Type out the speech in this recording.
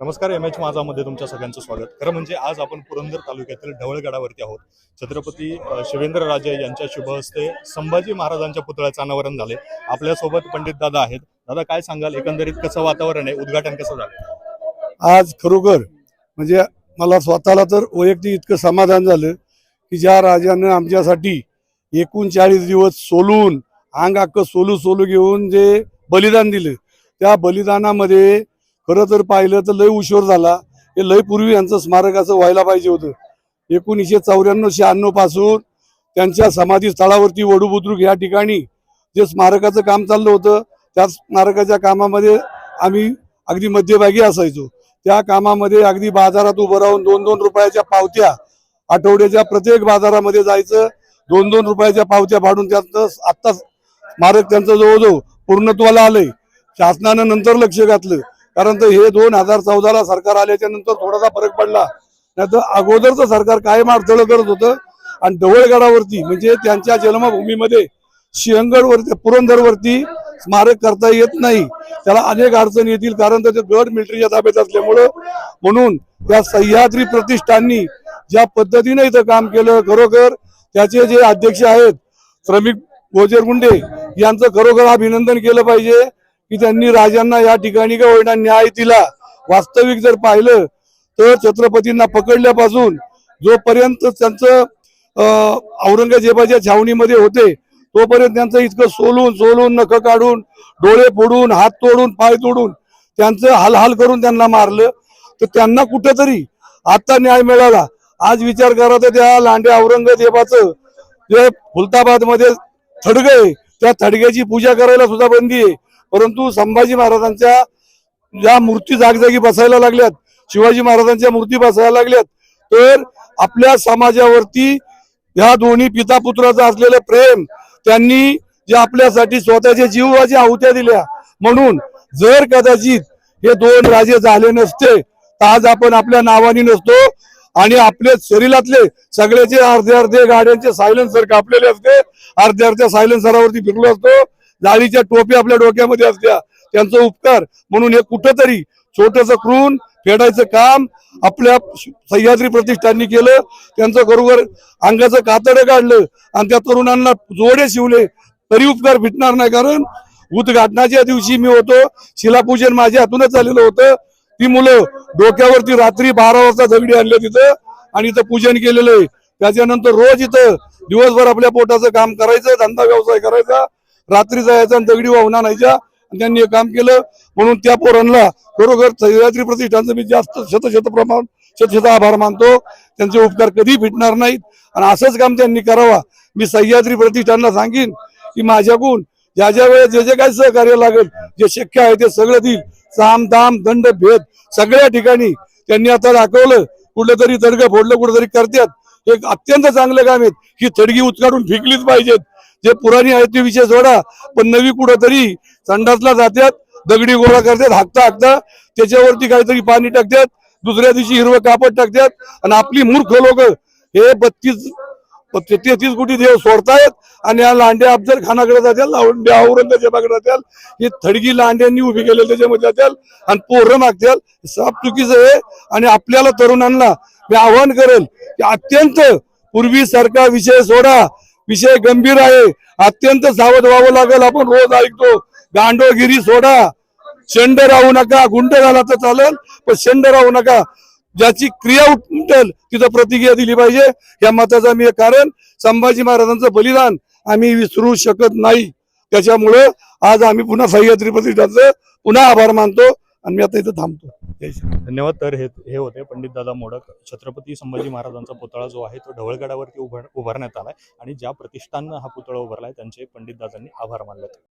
नमस्कार M H माझामध्ये तुमच्या सगळ्यांचं स्वागत. खरं म्हणजे आज आपण पुरंदर तालुक्यातील ढवळगडावरती आहोत. छत्रपती शिवेंद्र राजे यांच्या शुभ हस्ते संभाजी महाराजांच्या पुतळ्याचं अनावरण झाले आपल्यासोबत पंडित दादा आहेत. दादा काय सांगाल? एकंदरीत कसं वातावरण आहे? उद्घाटन कसं झालं? आज खरोखर म्हणजे मला स्वतःला तर वैयक्तिक इतकं समाधान झालं की ज्या राजानं आमच्यासाठी एकोणचाळीस दिवस सोलून अंग अक्क सोलू सोलू घेऊन जे बलिदान दिलं त्या बलिदानामध्ये खरं तर पाहिलं तर लय उशीर झाला. हे लय पूर्वी यांचं स्मारक असं व्हायला पाहिजे होतं. एकोणीसशे चौऱ्याण्णव शहाण्णवपासून त्यांच्या समाधी स्थळावरती वडू बुद्रुक या ठिकाणी जे स्मारकाचं काम चाललं होतं त्या स्मारकाच्या कामामध्ये आम्ही अगदी मध्यभागी असायचो. त्या कामामध्ये अगदी बाजारात उभं राहून दोन दोन रुपयाच्या पावत्या आठवड्याच्या प्रत्येक बाजारामध्ये जायचं दोन दोन रुपयाच्या पावत्या फाडून त्यातनं आत्ता स्मारक त्यांचं जवळजवळ पूर्णत्वाला आलंय. शासनानं नंतर लक्ष घातलं. कारण तर हे दोन हजार चौदाला सरकार आल्याच्यानंतर थोडासा फरक पडला. नाही तर अगोदरचं सरकार कायम अडथळं करत होतं. आणि ढवळगडावरती म्हणजे त्यांच्या जन्मभूमीमध्ये सिंहगडवरती पुरंदरवरती स्मारक करता येत नाही. त्याला अनेक अडचणी येतील कारण त्याचे गड मिलिटरीच्या ताब्यात असल्यामुळं. म्हणून त्या सह्याद्री प्रतिष्ठाननी ज्या पद्धतीने इथं काम केलं खरोखर त्याचे जे अध्यक्ष आहेत श्रमिक गोजर गुंडे यांचं खरोखर अभिनंदन केलं पाहिजे. की त्यांनी राजांना या ठिकाणी का होईना न्याय दिला. वास्तविक जर पाहिलं तर छत्रपतींना पकडल्यापासून जोपर्यंत त्यांचं अं, औरंगजेबाच्या छावणीमध्ये होते तोपर्यंत त्यांचं इतकं सोलून सोलून नख काढून डोळे फोडून हात तोडून पाय तोडून त्यांचं हालहाल करून त्यांना मारलं. तर त्यांना कुठेतरी आता न्याय मिळाला. आज विचार करा तर त्या लांड्या औरंगजेबाचं जे फुलताबादमध्ये त्या थडग्याची पूजा करायला सुद्धा बंदी आहे. परंतु संभाजी महाराजांच्या ज्या मूर्ती जागजागी बसायला लागल्यात शिवाजी महाराजांच्या मूर्ती बसायला लागल्यात तर आपल्या समाजावरती ह्या दोन्ही पिता पुत्राचं असलेलं प्रेम त्यांनी जे आपल्यासाठी स्वतःच्या जीवाच्या आहुत्या दिल्या. म्हणून जर कदाचित हे दोन राजे झाले नसते तर आज आपण आपल्या नावाने नसतो आणि आपले शरीरातले सगळ्याचे अर्धे अर्धे गाड्यांचे सायलेन्सर कापलेले असते अर्ध्या अर्ध्या सायलेन्सरावरती फिरलो असतो जाळीच्या टोपी आपल्या डोक्यामध्ये असत्या त्यांचा उपकार म्हणून हे कुठंतरी छोटस क्रून फेडायचं काम आपल्या सह्याद्री प्रतिष्ठाननी केलं. त्यांचं बरोबर अंगाचं कातडं काढलं आणि त्या तरुणांना जोडे शिवले. तरी उपकार भेटणार नाही कारण उद्घाटनाच्या दिवशी मी होतो शिलापूजन माझ्या हातूनच झालेलं होतं. ती मुलं डोक्यावरती रात्री बारा वाजता झगडी आणले तिथं आणि इथं पूजन केलेलं आहे. त्याच्यानंतर रोज इथं दिवसभर आपल्या पोटाचं काम करायचं धंदा व्यवसाय करायचा. रात्री जायचा आणि दगडी वाहून आणायच्या. त्यांनी हे काम केलं म्हणून त्या पोरांना खरोखर सह्याद्री प्रतिष्ठानचं मी जास्त शतशत प्रमाण शतशत आभार मानतो. त्यांचे उपकार कधी फिटणार नाहीत. आणि असंच काम त्यांनी करावा. मी सह्याद्री प्रतिष्ठानला सांगेन की माझ्याकडून ज्या ज्या वेळेस जे जे काही सहकार्य लागेल जे शक्य आहे ते सगळं देईल. साम दाम दंड भेद सगळ्या ठिकाणी त्यांनी आता दाखवलं. कुठलं तरी दडगं फोडलं कुठं तरी करतात. एक अत्यंत चांगलं काम आहेत ही थडगी उचकाडून फेकलीच पाहिजेत. जे पुराणी आहेत ते विषय सोडा पण नवी कुठंतरी संडासला जातात दगडी गोळा करतात हाकता हाकता त्याच्यावरती काहीतरी पाणी टाकतात दुसऱ्या दिवशी हिरवं कापड टाकतात आणि आपली मूर्ख लोक हे बत्तीस तेहतीस कोटी देव सोडतायत आणि या लांड्या अफजल खानाकडे जातील लांड्या औरंगजेबाकडे जातील ही थडगी लांड्यांनी उभी केलेली त्याच्यामध्ये जातील आणि पोरं मागतील साप चुकीचं आहे आणि आपल्याला तरुणांना मी आवाहन करेल की अत्यंत पूर्वीसारखा विषय सोडा विषय गंभीर आहे. अत्यंत सावध व्हावं लागेल. आपण रोज ऐकतो गांडोगिरी सोडा. शेंड राहू नका गुंड झाला तर चालेल पण शेंड राहू नका. ज्याची क्रिया उमटेल तिथं प्रतिक्रिया दिली पाहिजे. या मताचा मी एक कारण संभाजी महाराजांचं बलिदान आम्ही विसरू शकत नाही. त्याच्यामुळे आज आम्ही पुन्हा सह्याद्री प्रतिष्ठानचं पुन्हा आभार मानतो आणि मी आता इथं थांबतो. जय धन्यवाद. तर हे हे होते पंडित दादा मोडक. छत्रपती संभाजी महाराजांचा पुतळा जो आहे तो ढवळगडावरती उभार उभारण्यात आलाय. आणि ज्या प्रतिष्ठाननं हा पुतळा उभारलाय त्यांचे पंडित दादांनी आभार मानले